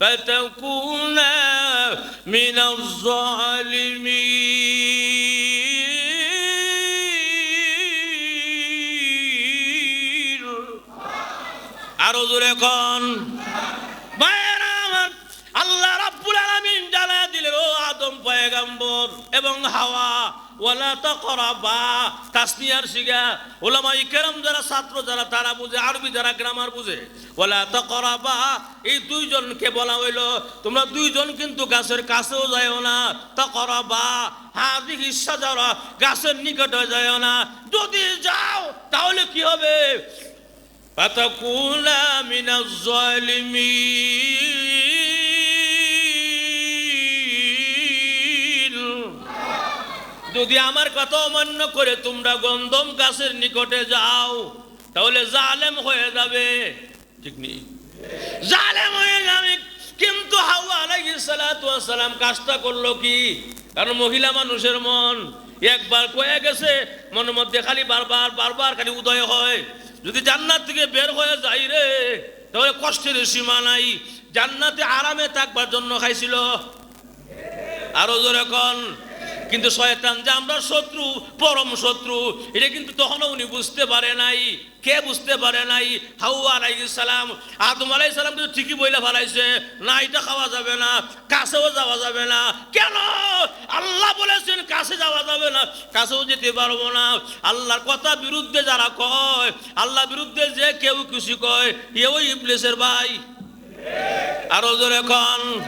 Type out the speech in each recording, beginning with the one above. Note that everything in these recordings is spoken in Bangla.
فتكونا من الظالمين আরো জোরে কন মায়েরা আমার আল্লাহ রাব্বুল আলামিন জানা দিলেন ও আদম পয়গাম্বর এবং হাওয়া যারা, ছাত্র যারা, তারা বুঝে, আরবি গ্রামার বুঝে। এই দুইজনকে বলা তোমরা দুইজন কিন্তু গাছের কাছেও যায় না। তকরাবা গাছের নিকটে যায়ও না। যদি যাও, তাহলে কি হবে? পাতাকুলা মিনাজ যদি আমার কথা অমান্য করে তোমরা গন্ধম গাছের নিকটে যাও, তাহলে জালেম হয়ে যাবে। ঠিক নেই? জালেম হয়ে যাবে। কিন্তু হাওয়া আলাইহিস কাজটা করল কি? কারণ মহিলা মানুষের মন একবার কয়ে গেছে, মনের মধ্যে খালি বারবার বারবার খালি উদয় হয়। যদি জান্নাত থেকে বের হয়ে যাই রে, তাহলে কষ্টের সীমা নাই। জান্নাতে আরামে থাকবার জন্য খাইছিল। আরও কন। কিন্তু শয়তান যে আমরা শত্রু, পরম শত্রু, এটা কিন্তু তখনও উনি বুঝতে পারে নাই। কে বুঝতে পারে নাই? হাউয়া আলাইহিস সালাম। আদম আলাইহিস সালাম কিন্তু ঠিকই বইলে ফেলাইছে, না, এটা খাওয়া যাবে না, কাছেও যাওয়া যাবে না। কেন? আল্লাহ বলেছেন, কাছে যাওয়া যাবে না, কাছেও যেতে পারব না। আল্লাহর কথা বিরুদ্ধে যারা কয় আল্লাহ বিরুদ্ধে যে কেউ কিছু কয়, এও ইবলিসের ভাই। আরও জোরে কন।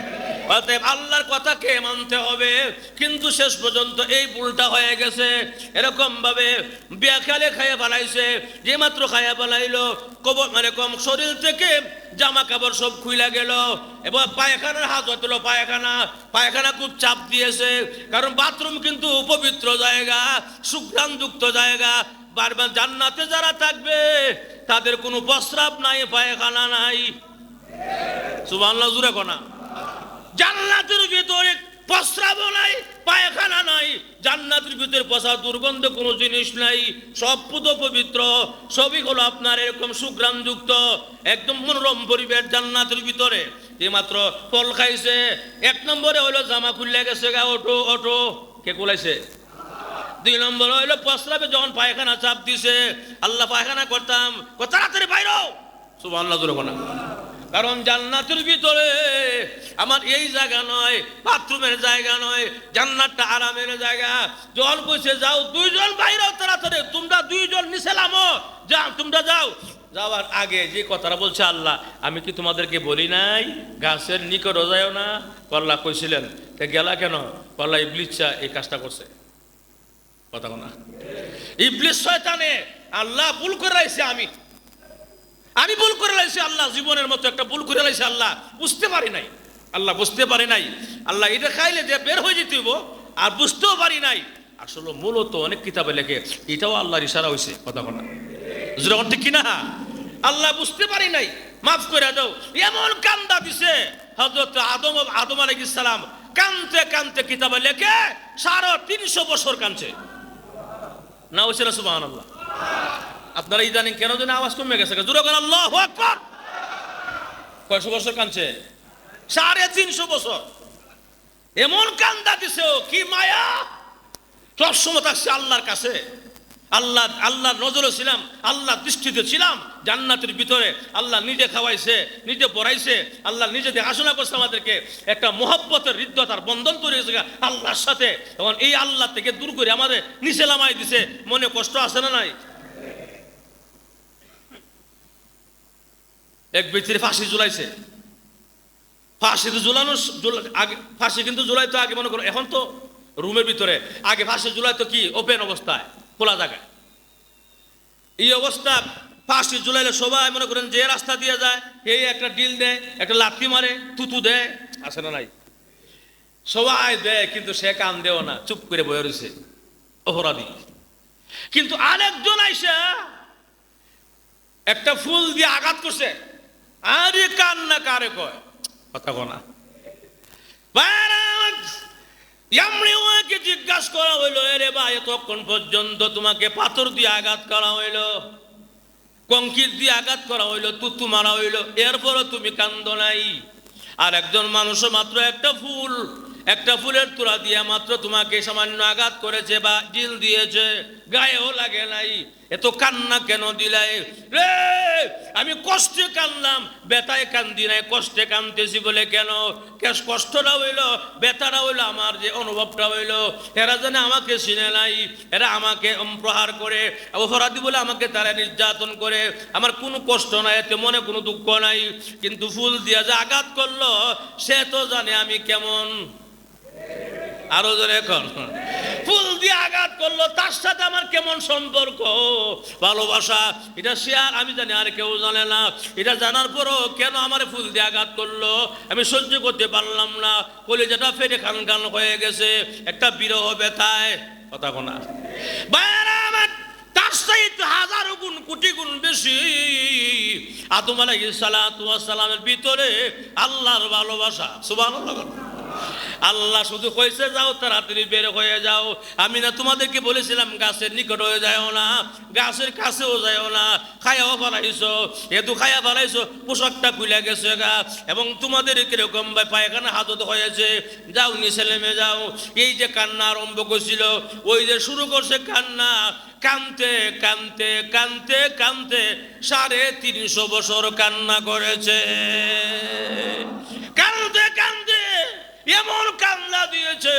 অতএব আল্লাহর কথা কে মানতে হবে। কিন্তু শেষ পর্যন্ত এই ভুলটা হয়ে গেছে। এরকম ভাবে বেখালে খাইয়া ফেলাইছে, যে মাত্র খাইয়া ফেলাইলো, কবর মানে কম শরীর থেকে জামা কাপড় সব খুইলা গেল। এবার পায়খানার হাত হতো পায়খানা। পায়খানা খুব চাপ দিয়েছে। কারণ বাথরুম কিন্তু পবিত্র জায়গা, সুঘ্রাণযুক্ত জায়গা। বারবার জান্নাতে যারা থাকবে, তাদের কোনো প্রস্রাব নাই, পায়খানা নাই। সুবহানাল্লাহ জুড়ে কোনা জান্নাতের ভিতরে প্রস্রাব নাই, পায়খানা নাই, জান্নাতের ভিতরে পচা দুর্গন্ধ কোনো জিনিস নাই, সব পুত পবিত্র, সবই হলো আপনার এরকম সুগ্রামযুক্ত, একদম মনোরম পরিবেশ জান্নাতের ভিতরে। যে মাত্র ফল খাইছে, এক নম্বরে হলো জামা খুললে গেছে গা অটো অটো কে কুলাইছে? দুই নম্বর হইল প্রস্রাবে যখন পায়খানা চাপ দিছে, আল্লাহ পায়খানা করতাম তাড়াতাড়ি বাইরো। সুবহানাল্লাহ, জোরে কোনা কারণ জান্নাতের ভিতরে আমার এই জায়গা নয়, বাথরুমের জায়গা নয়, জান্নাতটা আরামের জায়গা। জল কইছে যাও। দুইজন বাইরেও তাড়াতাড়ি। তোমরা দুইজন নিচে নামো। যাও, তোমরা যাও। যাওয়ার আগে যে কথাটা বলছে আল্লাহ, আমি কি তোমাদেরকে বলি নাই? গাছের নিকট যাও না। কল্লা কইছিলেন, তা গেলা কেন? কল্লা ইবলিচ্ছা এই কাজটা করছে। কথা না। ইবলিস শয়তানে আল্লাহ ভুল করে রাখছে আমি। আমি ভুল করে লাইছি, আল্লাহ জীবনের মতো একটা ভুল করে লাইছি, আল্লাহ বুঝতে পারি নাই। আল্লাহ বুঝতে পারি নাই। আল্লাহ এটা খাইলে যে বের হয়ে যেতে আর বুঝতেও পারি নাই। আসলে মূলত অনেক কিতাবে লেখে, এটাও আল্লাহর ইশারা হয়েছে কথা বলা যেরকম ঠিক কিনা? আল্লাহ বুঝতে পারি নাই। মাফ করে দাও। এমন কান্দা দিছে হজরত আদম আদম আলাইহিস সালাম কানতে কানতে কিতাবে লেখে, সাড়ে তিনশো বছর কানছে না হয়েছে না সুবাহ আল্লাহ আপনারা ইদানিং কেন যেন আওয়াজ কমে গেছে? জোরে করেন আল্লাহ আকবার। কয়শো বছর কানছে সাড়ে তিনশো বছর। এমন কান্দা দিছে ও, কি মায়া। সবসময় থাকছে আল্লাহর কাছে। আল্লাহ আল্লাহর নজরে ছিলাম আল্লাহ দৃষ্টিতে ছিলাম। জান্নাতের ভিতরে আল্লাহ নিজে খাওয়াইছে নিজে পড়াইছে আল্লাহ নিজে দেখাশোনা করছে আমাদেরকে। একটা মোহব্বতের হৃদ্যতার বন্ধন তৈরি হয়েছে আল্লাহর সাথে। তখন এই আল্লাহ থেকে দূর করে আমাদের নিচে লামাই দিছে। মনে কষ্ট আছে না নাই? এক ব্যক্তির ফাঁসি ঝুলাইছে। ফাঁসি তো ঝুলানো ঝুলা- আগে ফাঁসি কিন্তু ঝুলাই তো আগে, মনে করো, এখন তো রুমের ভিতরে। আগে ফাঁসি ঝুলাই তো কি? ওপেন অবস্থায়, খোলা জায়গায়। এই অবস্থা, ফাঁসি ঝুলাইলে সবাই মনে করেন যে রাস্তা দিয়ে যায় এই একটা ডিল দেয় একটা লাথি মারে তুতু দেয় আসে না নাই? সবাই দেয়, কিন্তু সে কান দেও না, চুপ করে বয়ে রয়েছে অপরাধী। কিন্তু আরেকজন আইসা একটা ফুল দিয়ে আঘাত করছে। আরে কান না কারে কয়? কথা কনা জিজ্ঞাসা করা হইল, এরে ভাই, এতক্ষণ পর্যন্ত তোমাকে পাথর দিয়ে আঘাত করা হইল কঙ্কির দিয়ে আঘাত করা হইল, তুতু মারা হইল, এরপরও তুমি কান্দ নাই? আর একজন মানুষও মাত্র একটা ফুল, একটা ফুলের তোড়া দিয়ে মাত্র তোমাকে সামান্য আঘাত করেছে বা জিল দিয়েছে। গায়েও লাগে নাই। এত কান্না কেন দিলাই? রে, আমি কষ্টে কানলাম বেতায় কান্দি নাই, কষ্টে কানতেছি বলে কেন? কেস কষ্টটা হইল বেতাটা হইল, আমার যে অনুভবটা হইল। এরা জানে আমাকে চিনে নাই, এরা আমাকে প্রহার করে, অপরাধী বলে আমাকে তারা নির্যাতন করে। আমার কোনো কষ্ট নাই, এতে মনে কোনো দুঃখ নাই। কিন্তু ফুল দিয়া যে আঘাত করল, সে তো জানে আমি কেমন। আরও জোরে এখন ফুল দিয়ে আঘাত করল, তার সাথে আমার কেমন সম্পর্ক? ভালোবাসা, এটা শেয়ার, আমি জানি, আর কেউ জানে না। এটা জানার পরও কেন আমার ফুল দিয়ে আঘাত করল? আমি সহ্য করতে পারলাম না। কলিজাটা ফেটে খান খান হয়ে গেছে। একটা বিরহ ব্যথায়। কথা কোনা। তার চাইতে হাজারো গুণ, কোটি গুণ বেশি। আদম আলাইহিস সালামের ভিতরে আল্লাহর ভালোবাসা। সুবহানাল্লাহ আল্লাহ শুধু কইছে, যাও, তাড়াতাড়ি বের হয়ে যাও। আমি না তোমাদেরকে বলেছিলাম, গাছের নিকট হয়ে যাও না, গাছের কাছেও যাও না, খায়াও বানাইছো এদু খায়া বানাইছো পোশাকটা খুলে গেছে গা। এবং তোমাদের কীরকম ভাই পায়খানা হাতত হয়েছে যাও নিচে নেমে যাও। এই যে কান্না আরম্ভ করছিল, ওই যে শুরু করছে কান্না, কানতে কানতে কানতে কানতে সাড়ে তিনশো বছর কান্না করেছে। কানতে কানতে এমন কান্না দিয়েছে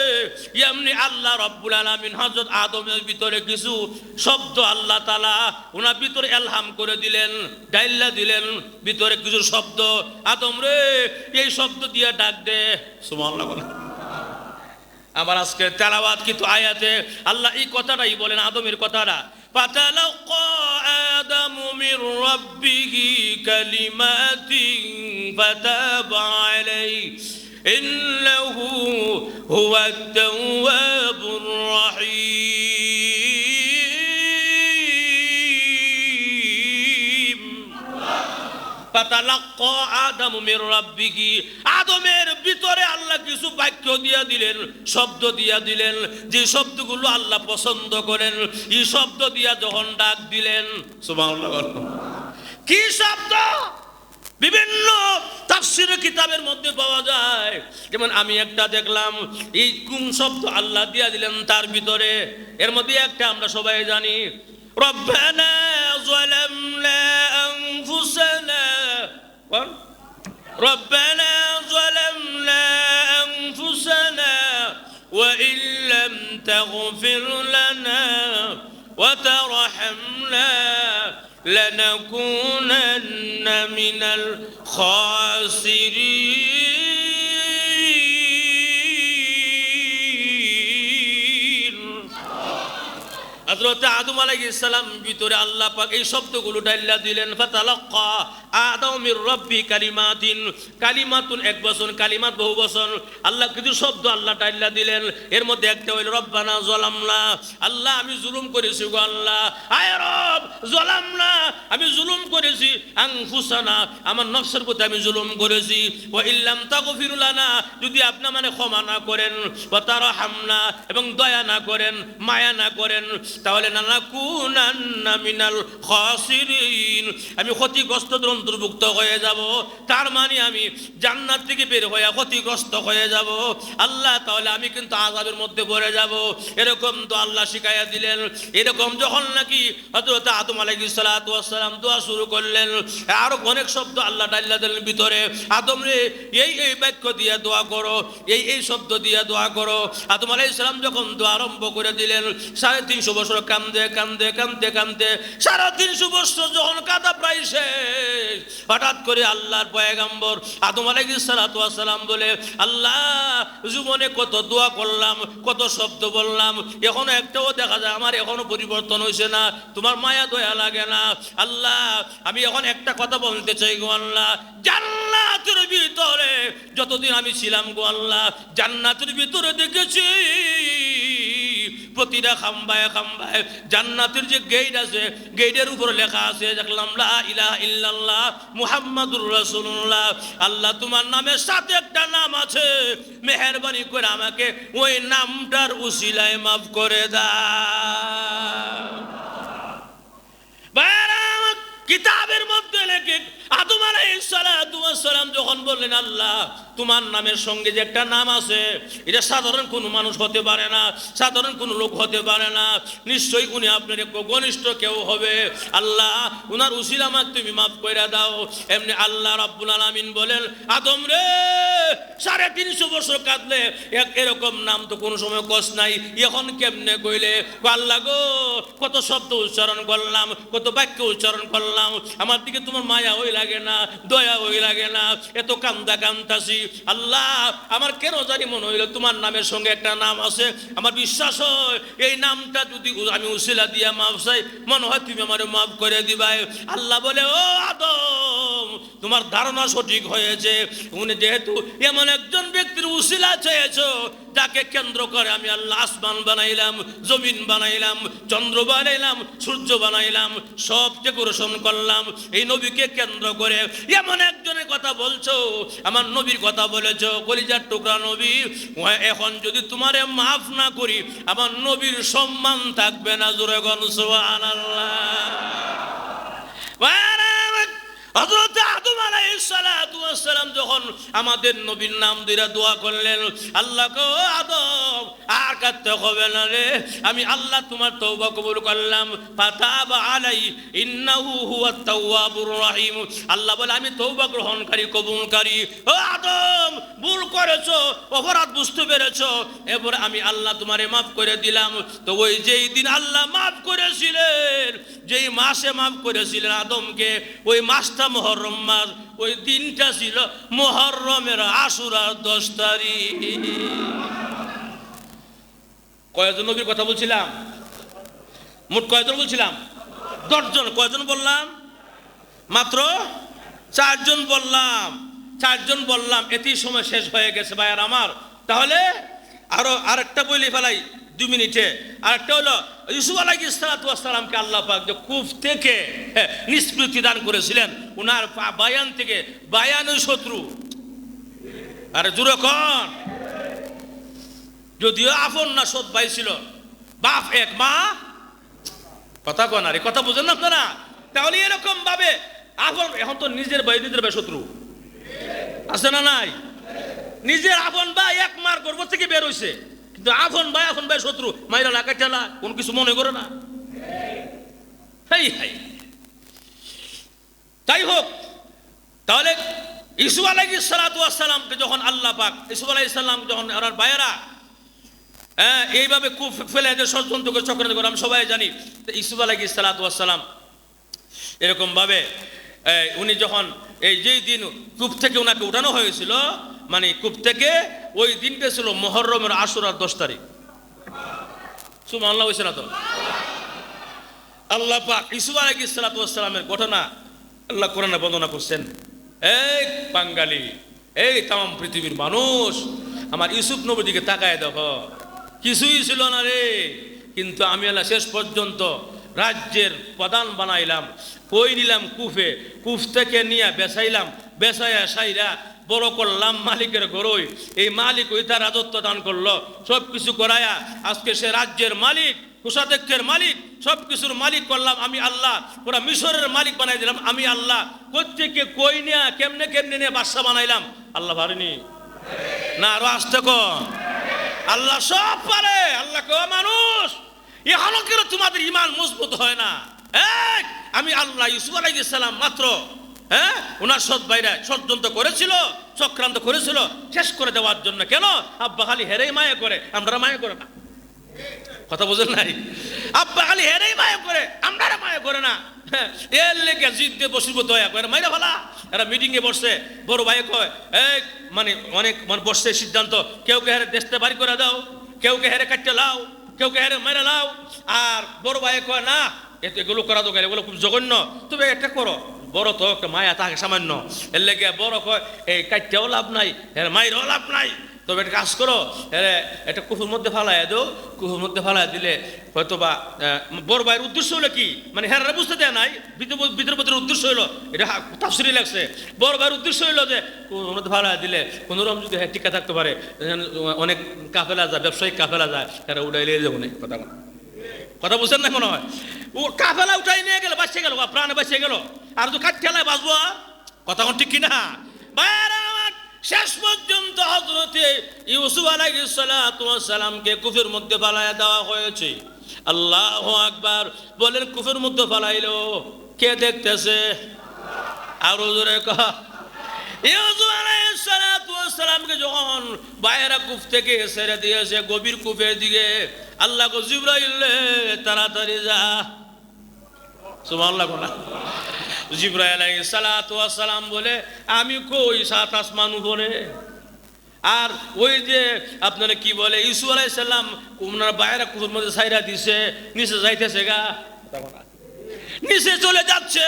এমনি আল্লাহ রব্বুল আলমিন হজরত আদমের ভিতরে কিছু শব্দ আল্লাহ তালা ওনার ভিতরে এলহাম করে দিলেন ডাইল্লা দিলেন ভিতরে কিছু শব্দ আদম রে এই শব্দ দিয়ে ডাক দে সুমান আবার আজকে তেলাওয়াত কিন্তু আয়াতে আল্লাহ এই কথাটাই বলেন আদমের কথাটা فتلقى آدم من ربه كلمات فتاب عليه إنه هو التواب الرحيم ফাতালাক্কা আদামু মির রাব্বিহি আদমের ভিতরে আল্লাহ কিছু বাক্য দিয়া দিলেন শব্দ দিয়া দিলেন যে শব্দগুলো আল্লাহ পছন্দ করেন এই শব্দ দিয়া যখন ডাক দিলেন সুবহানাল্লাহ কি শব্দ বিভিন্ন তাফসির কিতাবের মধ্যে পাওয়া যায় যেমন আমি একটা দেখলাম এই কোন শব্দ আল্লাহ দিয়া দিলেন তার ভিতরে এর মধ্যে একটা আমরা সবাই জানি রব্বানা ظلمنا أنفسنا قال ربنا ظلمنا أنفسنا وإن لم تغفر لنا وترحمنا لنكونن من الخاسرين হযরত আদম আলাইহিস সালাম ভিতরে আল্লাহ পাক এই শব্দগুলো ডাইল্লা দিলেন ফাতালাক্কা আদম মির রব্বি কালিমাতিন। কালিমাতুন এক বছর কালিমাত বহু বছর আল্লাহ কিছু শব্দ আল্লাহ ডাইল্লা দিলেন। এর মধ্যে একটা হইল, রব্বানা জলামনা। আল্লাহ, আমি জুলুম করেছি গো আল্লাহ। আয় রব, জলামনা। আমি জুলুম করেছি। আনফুসানা, আমার নফসের প্রতি আমি জুলুম করেছি। ও ইল্লাম তাগফির লানা। যদি আপনি মানে ক্ষমা না করেন ও তারা হামনা এবং দয়া না করেন, মায়া না করেন, তাহলে নানা কুনান্না মিনাল খাসিরিন। আমি ক্ষতিগ্রস্ত অন্তর্ভুক্ত হয়ে যাব। তার মানে আমি জান্নাত থেকে বের হয়ে ক্ষতিগ্রস্ত হয়ে যাব। আল্লাহ তাহলে আমি কিন্তু আযাবের মধ্যে পড়ে যাব। এরকম তো আল্লাহ শিখাইয়া দিলেন। এরকম যখন নাকি হযরত আদম আলাইহিস সালাতু ওয়াস সালাম দোয়া শুরু করলেন, আরও অনেক শব্দ আল্লাহ ডাল্লা দিলেন ভিতরে, আদম রে, এই এই বাক্য দিয়ে দোয়া করো, এই এই শব্দ দিয়ে দোয়া করো। আদম আলাইহিস সালাম যখন দোয়া আরম্ভ করে দিলেন, সাড়ে তিনশো বছর কান্দে কান্দে কান্দে কান্দে, সাড়ে তিনশো বছর যখন কাদা প্রায় শেষ। হঠাৎ করে আল্লাহর পয়গাম্বর আদম আলাইহিস সালাতু সালাম বলে, আল্লাহ, জীবনে কত দোয়া করলাম, কত শব্দ বললাম, এখনও একটাও দেখা যায়, আমার এখনও পরিবর্তন হয়েছে না, তোমার মায়া দয়া লাগে না। আল্লাহ, আমি এখন একটা কথা বলতে চাই গো আল্লাহ, জান্নাতের ভিতরে যতদিন আমি ছিলাম গো আল্লাহ, জান্নাতের ভিতরে দেখেছি প্রতিটা খাম্বায় খাম্বায় জান্নাতের যে গেট আছে গেটের উপর লেখা আছে, দেখলাম লা ইলাহা ইল্লাল্লাহ মুহাম্মাদুর আল্লাহ তোমার নামের সাথে একটা নাম আছে। মেহেরবানি করে আমাকে ওই নামটার উসিলায় মাফ করে বাইরে কিতাবের মধ্যে লেখে আদম আলাইসালাম যখন বললেন, আল্লাহ, তোমার নামের সঙ্গে যে একটা নাম আছে, এটা সাধারণ কোনো মানুষ হতে পারে না, সাধারণ কোনো লোক হতে পারে না। নিশ্চয়ই উনি আপনার ঘনিষ্ঠ কেউ হবে। আল্লাহ, উনার আমাকে তুমি মাফ করে দাও। এমনি আল্লাহ রাব্বুল আলামিন বলেন, আদম রে, সাড়ে তিনশো বছর কাঁদলে এক এরকম নাম তো কোনো সময় কষ্ট নাই। এখন কেমনে কইলে? আল্লাহ গো, কত শব্দ উচ্চারণ করলাম, কত বাক্য উচ্চারণ করলাম। আমার দিকে তোমার মায়া ওই লাগে না, দয়া ওই লাগে না, এত কান্দা কান্দাসি আল্লাহ, আমার কেন জানি মনে হইল তোমার নামের সঙ্গে একটা নাম আছে। আমার বিশ্বাস হয়, এই নামটা যদি আমি উসিলা দিয়া মাফ চাই, মনে হয় তুমি আমার মাফ করে দিবাই। আল্লাহ বলে, ও আদম তোমার ধারণা সঠিক হয়েছে। উনি যেহেতু এমন একজন ব্যক্তির উসিলা চেয়েছো, যাকে কেন্দ্র করে আমি আল্লাহ আসমান বানাইলাম, জমিন বানাইলাম, চন্দ্র বানাইলাম, সূর্য বানাইলাম, সব ডেকোরেশন করলাম। এই নবীকে কেন্দ্র করে এমন একজনের কথা বলছো, আমার নবীর কথা বলেছ, কলিজার টুকরা নবী এখন যদি তোমারে মাফ না করি, আমার নবীর সম্মান থাকবে না জোরে গন হযরত আদম আলাইহিস সালাতু ওয়াস সালাম যখন আমাদের নবীর নাম দিরা দোয়া করলেন, আল্লাহ কো আদম, আর কাটতে হবে না রে। আমি আল্লাহ তোমার তওবা কবুল করলাম। ফাতাবা আলাই, ইন্নাহু হুয়াত তাওয়াবুর রহিম। আল্লাহ বলে, আমি তওবা গ্রহণকারী, কবুলকারী। ও আদম, ভুল করেছ, অপরাধ বুঝতে পেরেছ। এবার আমি আল্লাহ তোমারে মাফ করে দিলাম। তো ওই যেই দিন আল্লাহ মাফ করেছিলেন, যেই মাসে মাফ করেছিলেন আদমকে, ওই মাসটা মহরম মাস ওই দিনটা ছিল মহরমের আশুরার দশ তারিখ। কয়জন নবীর কথা বলছিলাম? মোট কয়জন বলছিলাম? দশজন। কয়জন বললাম? মাত্র চারজন বললাম। চারজন বললাম এতেই সময় শেষ হয়ে গেছে ভাইয়ার আমার। তাহলে আরও আরেকটা বলি ফেলাই দু মিনিটে। আরেকটা হলো ইউসুফ আলাহ ইসলাতামকে আল্লাহ পাক যে কুফ থেকে হ্যাঁ, নিষ্কৃতি দান করেছিলেন। উনার বায়ান থেকে বায়ানের শত্রু। আরে কন যদিও আপন না, সৎ ভাই ছিল। বাপ এক, মা। কথা কন আরে, কথা বুঝেন না আপনারা? তাহলে এরকম ভাবে আপন, এখন তো নিজের ভাই নিজের ভাই শত্রু। আছে না নাই? নিজের আপন ভাই এক মার গর্ব থেকে বের হইছে। কিন্তু আপন ভাই আপন ভাই শত্রু। মাইরা লাকা ঠেলা কোন কিছু মনে করে না। হাই হাই। তাই হোক, তাহলে ইসু আলাইহি সালাতু সালামকে যখন আল্লাহ পাক, ইসু আলাইহিস সালাম যখন ওনার ভাইয়েরা হ্যাঁ এইভাবে কূপ ফেলে যে ষড়যন্ত্র করে চক্রান্ত করে, আমরা সবাই জানি তো ইসুফ আলাইহি সালাতু সালাম এরকম ভাবে উনি যখন এই যেই দিন কূপ থেকে ওনাকে উঠানো হয়েছিল মানে কূপ থেকে ওই দিনটা ছিল মহরমের আশুরার দশ তারিখ। সুমান আল্লাহ হয়েছে তো? আল্লাহ পাক ইসুফ আলাইহি সালাতু সালামের ঘটনা আল্লাহ কোরআনে বর্ণনা করছেন, এই বাঙালি, এই তাম পৃথিবীর মানুষ, আমার ইউসুফ নবীর দিকে তাকায় দেখো। কিছুই ছিল না রে। কিন্তু আমি আল্লাহ শেষ পর্যন্ত রাজ্যের প্রধান বানাইলাম, কই নিলাম কুফে, কুফ থেকে নিয়ে বেসাইলাম বেসাইয়া সাইরা বড় করলাম মালিকের গরই এই মালিক ওই তার রাজত্ব দান করল সব কিছু করায়া আজকে সে রাজ্যের মালিক। কোষাধ্যক্ষের মালিক সব কিছুর মালিক করলাম আমি আল্লাহ। ওরা মিশরের মালিক বানাই দিলাম আমি আল্লাহ। কোথেকে কই নিয়ে কেমনে কেমনে নিয়ে বাদশা বানাইলাম। আল্লাহ পারেনি? না আরও আসতে আল্লাহ সব পারে আল্লাহ কেউ মানুষ। এখনও কেন তোমাদের ইমান মজবুত হয় না? এই, আমি আল্লাহ ইউসুফ আলাইহিস সালাম মাত্র হ্যাঁ? ওনার সৎ বাইরে ষড়যন্ত্র করেছিল চক্রান্ত করেছিল শেষ করে দেওয়ার জন্য কেন? আব্বা খালি হেরেই মায়া করে আমরা মায়া করে না। কথা বুঝেন নাই? আব্বা খালি হেরেই মায়া করে আমরা মায়া করে না। হ্যাঁ, এর লেগে জিদ দিয়ে বসিব দয়া করে মাইরা ভালা এরা মিটিং এ বসছে বড় ভাই কয় এই মানে অনেক মানে বসছে সিদ্ধান্ত কেউ কে হেরে দেশতে বাড়ি করে দাও কেউ কে হেরে কাটতে লাও কেউ কে হেরে মেরে লাও। আর বড় ভাই কয় না এগুলো করা দোকান এগুলো খুব জঘন্য। তবে একটা করো বড় তো একটা মায়া তাকে সামান্য। এর লেগে বড় কয় এই কাটতেও লাভ নাই এর মাইরও লাভ নাই। তবে একটা কাজ করো একটা কুফুর মধ্যে ফালাই দো কুফুর মধ্যে ফালাই দিলে হয়তো বা বড় ভাইয়ের উদ্দেশ্য হলো কি? মানে হ্যাঁ বুঝতে দেয় নাই বিদ্রোপতির উদ্দেশ্য হইল এটা তাফসিরি লাগছে। বড় ভাইয়ের উদ্দেশ্য হইল যে কুফুর মধ্যে ফালাই দিলে কোনো রকম যদি হ্যাঁ টিকা থাকতে পারে অনেক কাফেলা যায় ব্যবসায়িক কাফেলা যায় হ্যাঁ উড়াইলে যাব না কথা। কথা বুঝছেন না মনে হয়? ও কাফেলা উঠাই নিয়ে গেল, বাঁচিয়ে গেল প্রাণে বাঁচিয়ে গেল। আর তো কাঠ ঠেলায় বাঁচবো কথা ঠিক কিনা? আমার শেষ পর্যন্ত হজরতে ইউসুফ আলাইসালামকে কুফের মধ্যে ফালাইয়া দেওয়া হয়েছে। আল্লাহ আকবার। বলেন, কুফের মধ্যে ফালাইলো? কে দেখতেছে? আর জোরে কহ। যখন থেকে ছেড়ে দিয়েছে, গভীর দিকে, আল্লাহ তাড়াতাড়ি যা। আলাইহিস সালাম বলে, আমি কই সাত আসমান উপরে? আর ওই যে আপনারা কি বলে ইসু আলাই সাল্লাম ওনার বাইরে কুকুর মধ্যে সাইরা দিছে, নিচে যাইতেছে গা। নিচে চলে যাচ্ছে,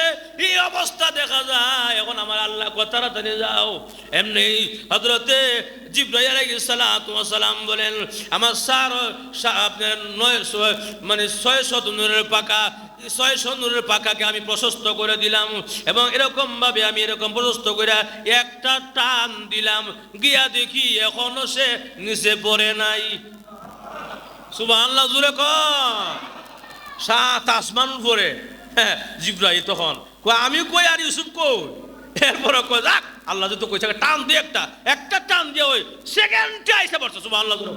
এই অবস্থা দেখা যায়। এখন আমার আল্লাহ তাড়াতাড়ি যাও। এমনি হজরতে সালাম বলেন, আমার সার আপনার নয় মানে ছয় শত পাকা ছয় নূরের পাকাকে আমি প্রশস্ত করে দিলাম এবং এরকম ভাবে আমি এরকম প্রশস্ত করে একটা টান দিলাম। গিয়া দেখি এখনও সে নিচে পড়ে নাই। সুবাহ আল্লাহ জুড়ে ক। সাত আসমান পরে হ্যাঁ জিব্রাই তখন। আমি কই আর ইউসুফ কই? এরপরে কয়, যাক, আল্লাহ যদি কইছে টান দিয়ে একটা। একটা টান দিয়ে ওই সেকেন্ডে আইসা পড়ছে সুবাহ আল্লাহ জুড়ে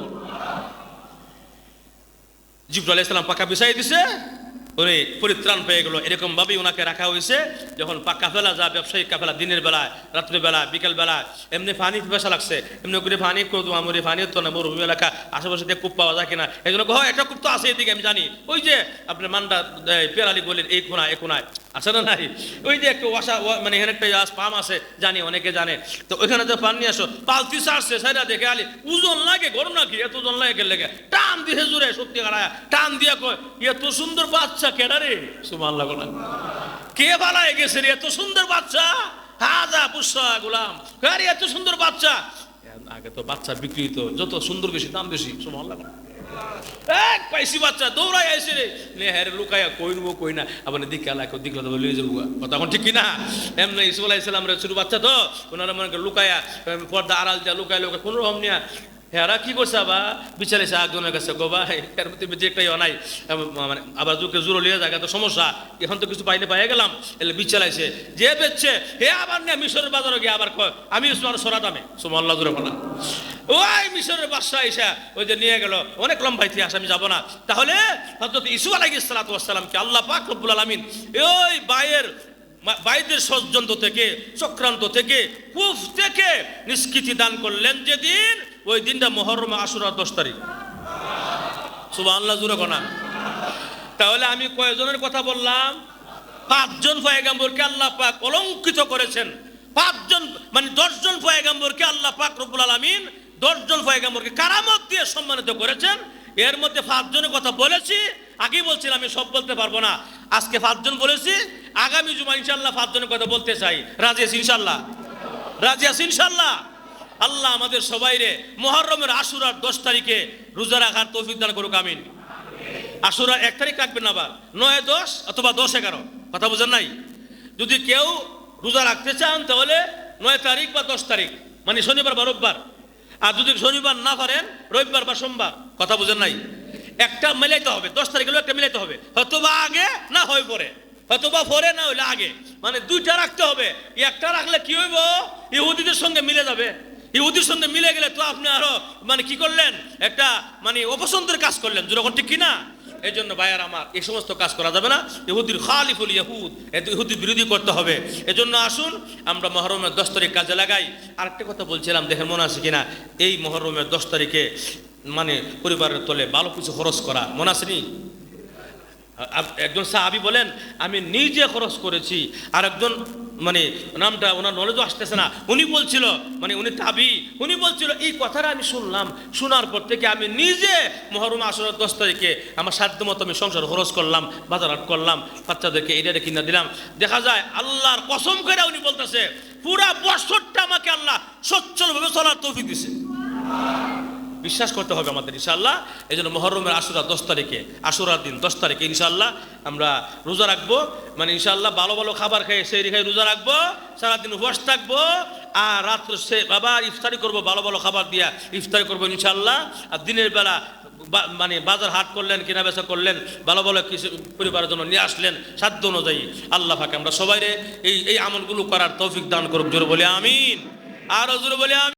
জিব্রাইল ইসলাম পাকা বিছাই দিছে। উনি পরিত্রাণ পেয়ে গেল। এরকম ভাবেই ওনাকে রাখা হয়েছে, যখন পাকা ফেলা যা ব্যবসায়িক কাফেলা, দিনের বেলায় রাত্রে বেলা বিকেল বেলা এমনি পানি পিপাসা লাগছে, এমনি করে পানি করতো আমার পানি তো না, মরুভূমি এলাকা আশেপাশে দিয়ে কূপ পাওয়া যায় কিনা। এই জন্য হয়, একটা কূপ তো আছে এদিকে, আমি জানি। ওই যে আপনার মান্ডা পেরালি বললেন এই কোনায় এই কোনায়, আছে না নাই? ওই যে একটু ওয়াসা মানে এখানে একটা পাম আছে, জানি, অনেকে জানে। তো ওইখানে যে পান নিয়ে আসো, পালতি সারছে সাইডা দেখে আলি, ওজন লাগে, গরম নাকি? এত ওজন লাগে লেগে। টান দিয়ে জুড়ে সত্যি কারায় টান দিয়ে কয়, এত সুন্দর বাচ্চা কেডা রে? সুমান লাগো না কে বালায় গেছে রে? এত সুন্দর বাচ্চা। হাজা পুষা গুলাম। আরে এত সুন্দর বাচ্চা। আগে তো বাচ্চা বিক্রি তো যত সুন্দর বেশি, দাম বেশি। সুমান লাগো না এক পাইছি বাচ্চা দৌড়াই আইছে রে। নে হ্যাঁ রে, লুকায়া, কই নবো, কই না? আবার দিকে আলা কেউ দিকলা তো লয়ে যাব কথা এখন ঠিক কিনা? এমনি ইসুফ আলাইহিস সালাম রে, ছোট বাচ্চা তো, ওনারা মনে লুকায়া পর্দা আড়াল দিয়া লুকায় কোনো রকম হেরা কি করছে আবার বিচারেছে একজনের কাছে, গো ভাই এর মধ্যে বেঁচে একটাই নাই মানে আবার যুগে জোর লিয়ে জায়গা তো সমস্যা। এখন তো কিছু পাইলে পাইয়ে গেলাম। এলে বিচারাইছে যে বেচছে, হে আবার নিয়ে মিশরের বাজারে গিয়ে আবার কয়, আমি তোমার সরা দামে। সুমাল্লা জুড়ে বলা ওই মিশরের বাদশা এসে ওই যে নিয়ে গেল। অনেক লম্বা ইতিহাস, আমি যাব না। তাহলে হজরত ইসু আলাইহিস সালাতু ওয়াস সালামকে আল্লাহ পাক রব্বুল আলামিন ওই বাইয়ের বাইদের ষড়যন্ত্র থেকে, চক্রান্ত থেকে, কুফ থেকে নিষ্কৃতি দান করলেন যেদিন ওই দিনটা মহরম আশুরা দশ তারিখ। সুবাহ আল্লাহ জুড়ে কোনা। তাহলে আমি কয়জনের কথা বললাম? পাঁচজন পয়গাম্বরকে আল্লাহ পাক অলঙ্কিত করেছেন। পাঁচজন মানে দশজন পয়গাম্বরকে আল্লাহ পাক রব্বুল আলামিন দশজন পয়গাম্বরকে কারামত দিয়ে সম্মানিত করেছেন। এর মধ্যে পাঁচজনের কথা বলেছি, আগেই বলছিলাম, আমি সব বলতে পারব না। আজকে পাঁচজন বলেছি, আগামী জুমা ইনশাল্লাহ পাঁচজনের কথা বলতে চাই। রাজি আছি ইনশাল্লাহ রাজি আছি ইনশাল্লাহ আল্লাহ আমাদের সবাইরে মহরমের আশুরার দশ তারিখে রোজা রাখার তৌফিক দান করুক, আমিন। আশুরা এক তারিখ রাখবেন আবার? নয়, দশ অথবা দশ, এগারো? কথা বোঝেন নাই? যদি কেউ রোজা রাখতে চান, তাহলে নয় তারিখ বা দশ তারিখ মানে শনিবার বা রোববার। আর যদি শনিবার না পারেন, রবিবার বা সোমবার, কথা বুঝেন নাই? একটা মিলাইতে হবে, দশ তারিখ হলেও একটা মিলাইতে হবে। হয়তো বা আগে না হয়ে পরে হয়তো বা পরে না হইলে আগে। মানে দুইটা রাখতে হবে, একটা রাখলে কি হইব? ইহুদিদের সঙ্গে মিলে যাবে। ইহুদির সঙ্গে মিলে গেলে তো আপনি আরও মানে কি করলেন? একটা মানে অপছন্দের কাজ করলেন। যখন ঠিক কিনা? এই জন্য ভাইয়ার আমার এই সমস্ত কাজ করা যাবে না। ইহুদির খালিফুল ইহুদ এত ইহুদির বিরোধী করতে হবে। এজন্য আসুন, আমরা মহরমের দশ তারিখ কাজে লাগাই। আরেকটা কথা বলছিলাম, দেখেন মনে আছে কিনা? এই মহরমের দশ তারিখে মানে পরিবারের তলে ভালো কিছু খরচ করা। মনে আছে নি? আপ- একজন সাহাবি বলেন, আমি নিজে খরচ করেছি আর একজন মানে নামটা ওনার নলেজও আসতেছে না। উনি বলছিল মানে উনি তাবি, উনি বলছিল, এই কথাটা আমি শুনলাম, শোনার পর থেকে আমি নিজে মহরম আসরের দশ তারিখে আমার সাধ্য মতো আমি সংসার খরচ করলাম বাজারহাট করলাম, বাচ্চাদেরকে এটা কিনে দিলাম। দেখা যায়, আল্লাহর কসম করে উনি বলতেছে, পুরা বছরটা আমাকে আল্লাহ সচ্ছলভাবে চলার তৌফিক দিছে। বিশ্বাস করতে হবে আমাদের ইনশাল্লাহ এই জন্য মহরমের আশুরা দশ তারিখে, আশুরার দিন দশ তারিখে ইনশাল্লাহ আমরা রোজা রাখব। মানে ইনশাল্লাহ ভালো ভালো খাবার খেয়ে সেই রেখে রোজা রাখব, সারাদিন উপবাস থাকব, আর রাত্র সে বাবা ইফতারি করব, ভালো ভালো খাবার দিয়া ইফতারি করব ইনশাল্লাহ আর দিনের বেলা মানে বাজার হাট করলেন, কেনা বেচা করলেন, ভালো ভালো কিছু পরিবারের জন্য নিয়ে আসলেন, সাধ্য অনুযায়ী আল্লাহ ফাঁকে আমরা সবাই এই এই আমলগুলো করার তৌফিক দান করুক। জোর বলে আমিন। আরও জোর বলে আমিন।